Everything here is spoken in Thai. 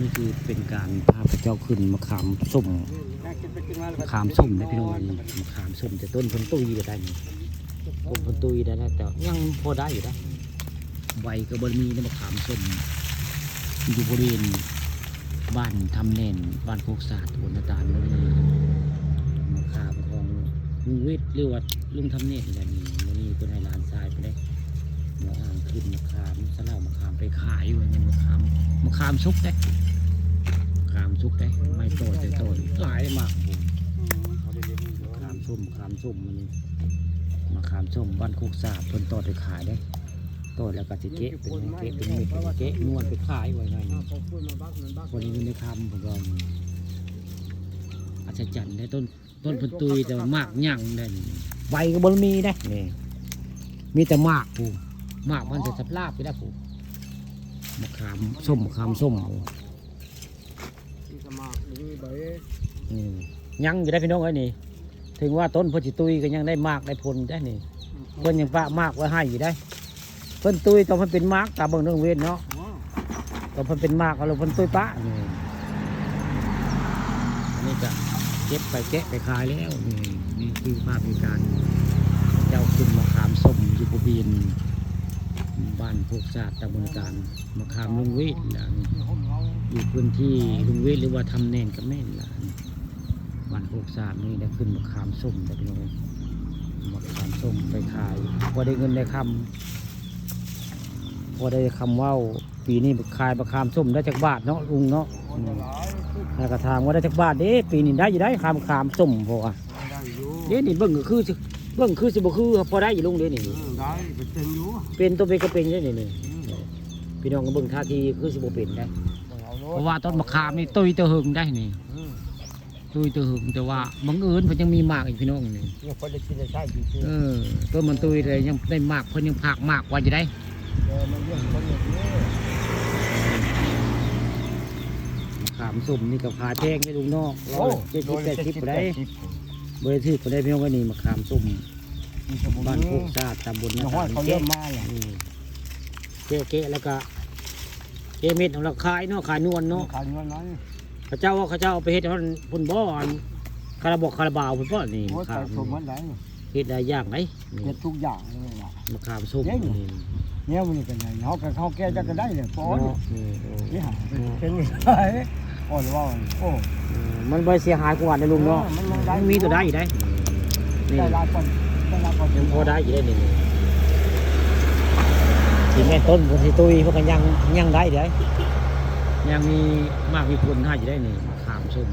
นี่คือเป็นการพาพระเจ้าขึ้นมะขามส้มมะขามส้มนะพี่น้องนี่มะขามส้มจะต้นพ้นตุยก็ได้นี่ต้นพ้นตุยได้นะแต่ยังพอได้อยู่นะใบก็บมีนะมะขามส้มอยู่บริเวณบ้านทำแน่นบ้านโคกศาสตร์ตำบลนาตาลนี่มะขามของลุงวิทย์หรือว่าลุงทำเน่นอะไรนี่มันนี่เป็นให้หลานทรายไปได้ หมออ่างขึ้นมะขามสล่ามะขามไปขายอยู่เงินมะขามมะขามสุกได้มะขามสุกได้ไม่โตแต่โตหลายมากมะขามส้มมะขามส้มมันนี่มะขามส้มบ้านโคกสาบเพิ่นโตไปขายได้โตแล้วก็สิเกะเป็นเกะเป็นเม็ดเป็นเกะนวลไปขายไว้ไงคนนี้มันได้คำผมว่าอัศจรรย์ได้ต้นต้นพันตุยแต่มากยั่งได้ใบก็บ่มีได้นี่มีแต่มากปู มากมันจะสับลาบไปได้ปูมะขามส้มมะขามส้มโอ้อืมยังอยู่ได้พี่น้องเอ้ยนี่ ถึงว่าต้นพจิตุยก็ยังได้มากได้ผลได้นี่เพิ่นยังปะมากไว้ให้อยู่ได้ เพิ่นตุยตอนเพิ่นเป็นมากตามเบิ่งเรื่องเวทเนาะตอนเพิ่นเป็นมากเอาเลยเพิ่นตุยปะนี่อันนี่ก็เก็บไปแกะไปขายแล้วนี่นี่คือภาพในการเจ้าขึ้นมะขามส้มอยู่บริเวณ บ้านพวกศาสตร์ตำบลการมะขามลุงเวทล่ะนี่อยู่พื้นที่ลุงเวทหรือว่าทำแน่นกับแม่นล่ะนี่บ้านพวกศาสตร์นี่ได้ขึ้นมะขามส้มแต่พี่น้องมะขามส้มไปขายพอได้เงินได้คำพอได้คำว่าปีนี้ขายมะขามส้มได้จากบาทเนาะลุงเนาะแล้วก็ถามว่าได้จากบาทเด้ปีนี้ได้อยู่ได้ขามขามส้มพออะเด้นี่เบิ่งก็คือ เบิ่งคือสิบ่คือพอได้อยู่ลุงเด้นี่ได้เป็นอยู่เป็นตัวเป็นก็เป็นได้นี่นี่พี่น้องก็เบิ่งท่าทีคือสิบ่เป็นได้เพราะว่าต้นมะขามนี่ตุยตัวหึงได้นี่ตุยตัวหึงแต่ว่าบังเอิญเพิ่นยังมีหมากอีกพี่น้องนี่เนี่ยคนได้กินได้ใช่จริงเออต้นมันตุยเลยยังได้หมากเพิ่นยังผักหมากกว่าจะได้ๆเออมันเรื่องคนอย่างนี้มะขามสุ่มนี่ก็ขายแพงได้ลุงนอกร้อยเจ็ดสิบแปดสิบบ่ได้ บ่ได้ถือบ่ได้พี่น้องก็นี่มะขามสุ่มบ้านโคกซาดตำบลน้นาห้อตายลเขาเกเริ่มมาอย่างอืมเกะเกะแล้วก็เกะเม็ดของเราขายเนาะขายนวลเนาะขายเงินน้อยเขาเจ้าว่าเขาเจ้าเอาไปเฮ็ดให้มันพุ่นบ่อนคาราบอกคาราบาวพุ่นบ่นี่โอ้มะยใส่ขามสมมันไหนเฮ็ดได้ยากไหมนี่เก็บทุกอย่างเลยว่ะมะขามส้มเย้นี่เนี่ยมันเป็นไงเขากับเขาแก้จะก็ได้เลยป้อนเนาะนี่โอ้นี่หาเป็นไงอ่อนว่าโอ้ เออมันบ่เสียหายกว่าในลุงเนาะเออมันยังได้มันมีตัวได้อยู่ได้นี่ได้ลายคนได้ลายคนยังพอได้อยู่ได้นี่ทีแม่ต้นบนที่ตุยพวกกันยังยังได้เด้ยังมีมากมีผลให้อยู่ได้นี่มะขามส้ม